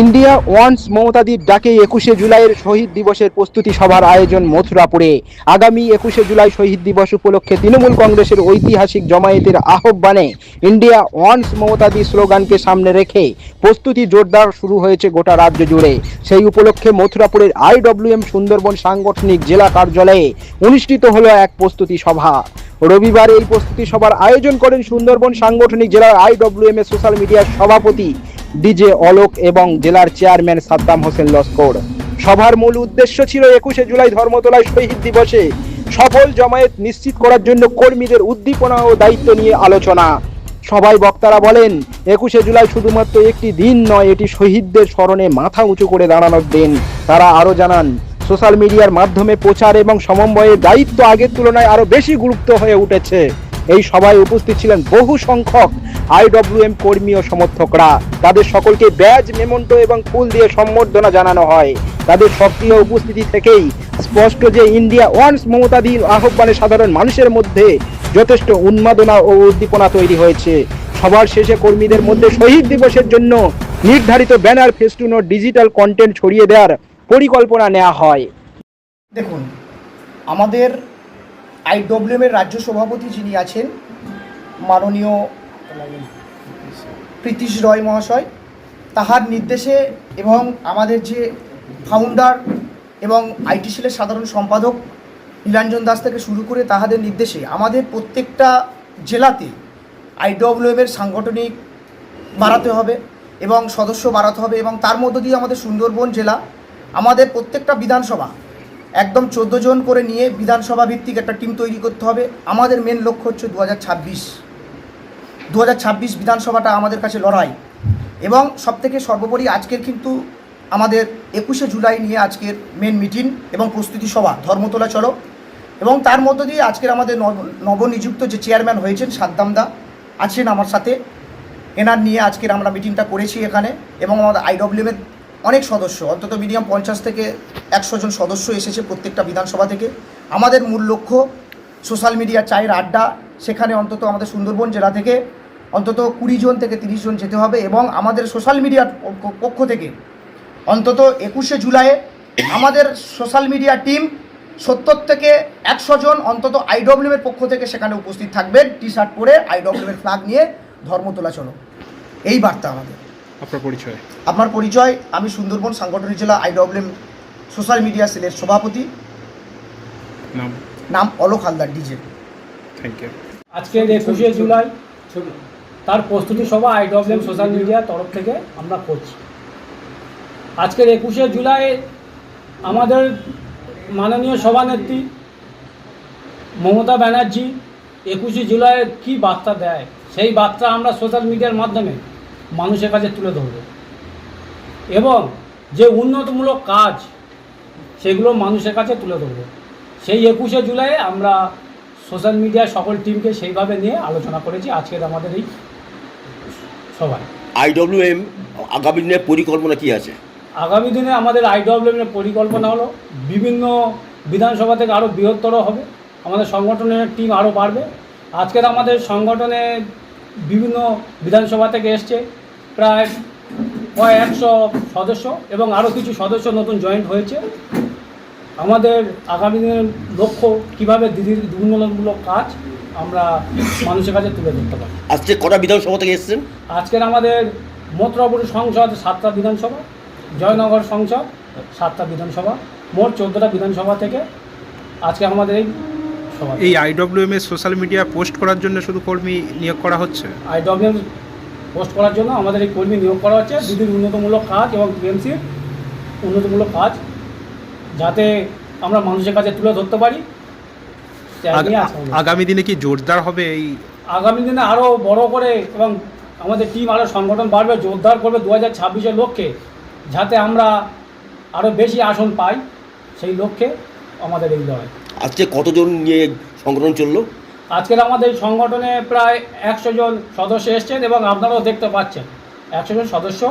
India once মমতাদির ডাকে একুশে জুলাইয়ের শহীদ দিবসের প্রস্তুতি সভার আয়োজন মথুরাপুরে। আগামী একুশে জুলাই শহীদ দিবস উপলক্ষে তৃণমূল কংগ্রেসের ঐতিহাসিক জমায়েতের আহ্বানে ইন্ডিয়া ওয়ান্স মমতাদি স্লোগানকে সামনে রেখে প্রস্তুতি জোরদার শুরু হয়েছে গোটা রাজ্য জুড়ে। সেই উপলক্ষে মথুরাপুরের আইডব্লিউএম সুন্দরবন সাংগঠনিক জেলা কার্যালয়ে অনুষ্ঠিত হলো এক প্রস্তুতি সভা। রবিবার এই প্রস্তুতি সভার আয়োজন করেন সুন্দরবন সাংগঠনিক জেলার আইডব্লিউএম এর সোশ্যাল মিডিয়ার সভাপতি ডিজে অলোক এবং জেলার চেয়ারম্যান সাদ্দাম হোসেন লস্কর। সভার মূল উদ্দেশ্য ছিল একুশে জুলাই ধর্মতলায় শহীদ দিবসে সফল জমায়েত নিশ্চিত করার জন্য কর্মীদের উদ্দীপনা ও দায়িত্ব নিয়ে আলোচনা। সবাই বক্তারা বলেন, একুশে জুলাই শুধুমাত্র একটি দিন নয়, এটি শহীদদের স্মরণে মাথা উঁচু করে দাঁড়ানোর দিন। তারা আরও জানান, সোশ্যাল মিডিয়ার মাধ্যমে প্রচার এবং সমন্বয়ের দায়িত্ব আগের তুলনায় আরও বেশি গুরুত্ব হয়ে উঠেছে। এই সভায় উপস্থিত ছিলেন বহু সংখ্যক আইডব্লিউএম কর্মী ও সমর্থকরা। তাদের সকলকে ব্যাজ, মেমন্টো এবং ফুল দিয়ে সম্বর্ধনা জানানো হয়। তাদের সক্রিয় উপস্থিতি থেকেই স্পষ্ট যে ইন্ডিয়া ওয়ান্স মমতাদির আহ্বানে সাধারণ মানুষের মধ্যে যথেষ্ট উন্মাদনা ও উদ্দীপনা তৈরি হয়েছে। সবার শেষে কর্মীদের মধ্যে শহীদ দিবসের জন্য নির্ধারিত ব্যানার, ফেস্টুন ও ডিজিটাল কন্টেন্ট ছড়িয়ে দেওয়ার পরিকল্পনা নেওয়া হয়। দেখুন, আমাদের আইডব্লিউএমের রাজ্য সভাপতি যিনি আছেন, মাননীয় প্রীতিশ রয় মহাশয়, তাহার নির্দেশে এবং আমাদের যে ফাউন্ডার এবং আইটি সেলের সাধারণ সম্পাদক নীলাঞ্জন দাস থেকে শুরু করে তাহাদের নির্দেশে আমাদের প্রত্যেকটা জেলাতে আইডব্লিউএমের সাংগঠনিক বাড়াতে হবে এবং সদস্য বাড়াতে হবে এবং তার মধ্য দিয়ে আমাদের সুন্দরবন জেলা, আমাদের প্রত্যেকটা বিধানসভা একদম চোদ্দ জন করে নিয়ে বিধানসভা ভিত্তিক একটা টিম তৈরি করতে হবে। আমাদের মেন লক্ষ্য হচ্ছে দু হাজার ছাব্বিশ। দু হাজার ছাব্বিশ বিধানসভাটা আমাদের কাছে লড়াই। এবং সবথেকে সর্বোপরি আজকের কিন্তু আমাদের একুশে জুলাই নিয়ে আজকের মেন মিটিং এবং প্রস্তুতি সভা, ধর্মতলা চলো। এবং তার মধ্য দিয়ে আজকের আমাদের নব- নবনিযুক্ত যে চেয়ারম্যান হয়েছেন সাদ্দামদা আছেন আমার সাথে। এনার নিয়ে আজকের আমরা মিটিংটা করেছি এখানে এবং আমাদের আইডব্লিউএমের অনেক সদস্য, অন্তত মিনিমাম পঞ্চাশ থেকে একশো জন সদস্য এসেছে প্রত্যেকটা বিধানসভা থেকে। আমাদের মূল লক্ষ্য সোশ্যাল মিডিয়া চায়ের আড্ডা, সেখানে অন্তত আমাদের সুন্দরবন জেলা থেকে অন্তত কুড়ি জন থেকে তিরিশ জন যেতে হবে এবং আমাদের সোশ্যাল মিডিয়ার পক্ষ- থেকে অন্তত একুশে জুলাইয়ে আমাদের সোশ্যাল মিডিয়া টিম সত্তর থেকে একশো জন অন্তত আইডব্লিউএমের পক্ষ থেকে সেখানে উপস্থিত থাকবেন টি শার্ট পরে আইডব্লিউএমের ফ্ল্যাগ নিয়ে ধর্মতলা চলো। এই বার্তা আমাদের। আপনার পরিচয়? আপনার পরিচয় আমি সুন্দরবন সাংগঠনিক জেলা আইডব্লিউএম সোশ্যাল মিডিয়া সেলের সভাপতি। নাম? নাম Alok Haldar DJ thank you আজকের একুশে জুলাই তার প্রস্তুতি সভা আইডব্লিউএম সোশ্যাল মিডিয়ার তরফ থেকে আমরা করছি। আজকের একুশে জুলাই আমাদের মাননীয় সভানেত্রী মমতা ব্যানার্জি একুশে জুলাইয়ের কী বার্তা দেয়? সেই বার্তা আমরা সোশ্যাল মিডিয়ার মাধ্যমে মানুষের কাছে তুলে ধরব। এবং যে উন্নতমূলক কাজ সেগুলো মানুষের কাছে তুলে ধরব। সেই একুশে জুলাই আমরা সোশ্যাল মিডিয়ার সকল টিমকে সেইভাবে নিয়ে আলোচনা করেছি। আজকের আমাদের এই সভায় আইডব্লিউএম আগামী দিনের পরিকল্পনা কি আছে? আগামী দিনে আমাদের আইডব্লিউএমের পরিকল্পনা হলো বিভিন্ন বিধানসভা থেকে আরও বৃহত্তর হবে। আমাদের সংগঠনের টিম আরও বাড়বে। আজকের আমাদের সংগঠনে বিভিন্ন বিধানসভা থেকে এসছে প্রায় প্রায় একশো সদস্য এবং আরও কিছু সদস্য নতুন জয়েন্ট হয়েছে। আমাদের আগামী দিনের লক্ষ্য কীভাবে দিদির উন্নয়নমূলক কাজ আমরা মানুষের কাছে তুলে ধরতে পারি। আজকে কটা বিধানসভা থেকে এসেছেন? আজকের আমাদের মথুরাপুর সংসদ সাতটা বিধানসভা জয়নগর সংসদ সাতটা বিধানসভা মোট চোদ্দোটা বিধানসভা থেকে আজকে আমাদের এই সভা। এই আইডব্লিউএম এর সোশ্যাল মিডিয়া পোস্ট করার জন্য শুধু কর্মী নিয়োগ করা হচ্ছে? আইডব্লিউএম পোস্ট করার জন্য আমাদের এই কর্মী নিয়োগ করা হচ্ছে। দিদির উন্নতমূলক কাজ এবং টিএমসির উন্নতমূলক কাজ যাতে আমরা মানুষের কাছে তুলে ধরতে পারি তাই নিয়ে আগ- আজকে আমরা- আগামী দিনে কি জোরদার হবে এই? আগামী দিনে আরও বড় করে এবং আমাদের টিম আরও সংগঠন বাড়বে জোরদার করবে দু হাজার ছাব্বিশের লক্ষ্যে যাতে আমরা আরও বেশি আসন পাই সেই লক্ষ্যে আমাদের এই লড়াই। আজকে কতজন নিয়ে সংগঠন চলল? আজকের আমাদের এই সংগঠনে প্রায় একশো জন সদস্য এসছেন এবং আপনারাও দেখতে পাচ্ছেন একশো জন সদস্য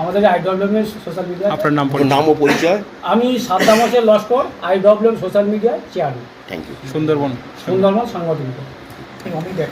আমাদের আইডব্লিউএম সোশ্যাল মিডিয়া আপনার নাম নাম ও পরিচয়? আমি সাদ্দামাসের Laskar IWM social media chairman thank you Sundarban. Sundarban সাংগঠনিক। আমি দেখ